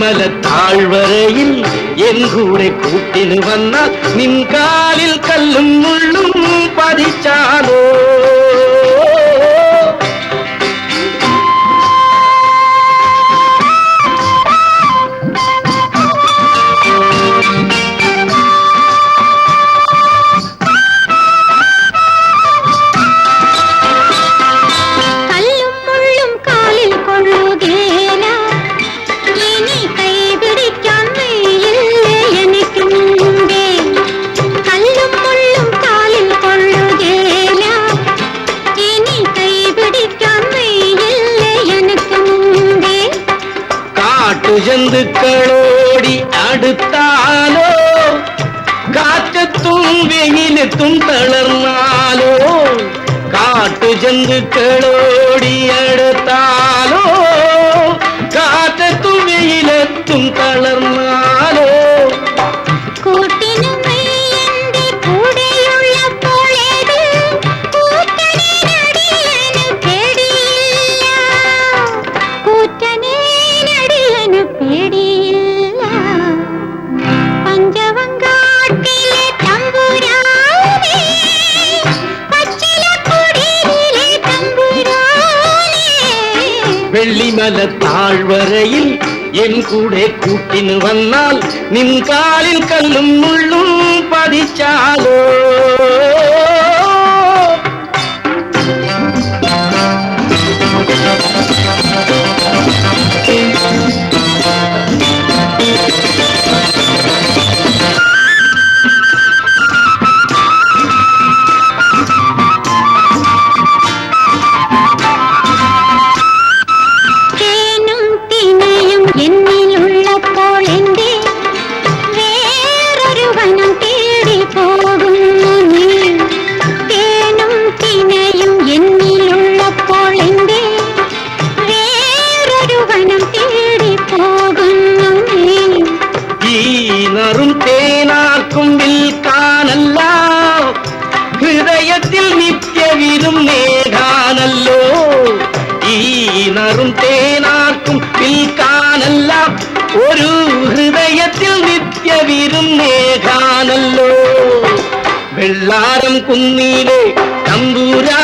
വെള്ളിമല താഴ്വരയിൽ എൻ കൂടെ കൂട്ടിന് വന്നാൽ നിൻ കല്ലും മുള്ളും പതിച്ചാലോ. കാട്ടുജന്തുക്കളോടി അടുത്താലോ? കാറ്റത്തും വെയിലെത്തും തളർന്നാലോ? കാട്ടുജന്തുക്കളോടി അടുത്താലോ? വെള്ളിമല താഴ്വരയിൽ എൻ കൂടെ കൂട്ടിന് വന്നാൽ നിൻ കാലിൽ കല്ലും മുള്ളും പതിച്ചാലോ നറും തേനാർക്കും വിൽക്കാനല്ല ഹൃദയത്തിൽ നിത്യവിരും നേടാനല്ലോ ഈ നറും തേനാർക്കും വിൽക്കാനല്ല ഒരു ഹൃദയത്തിൽ നിത്യവിരും നേടാനല്ലോ വെള്ളാരം കുന്നിലെ തമ്പുരാ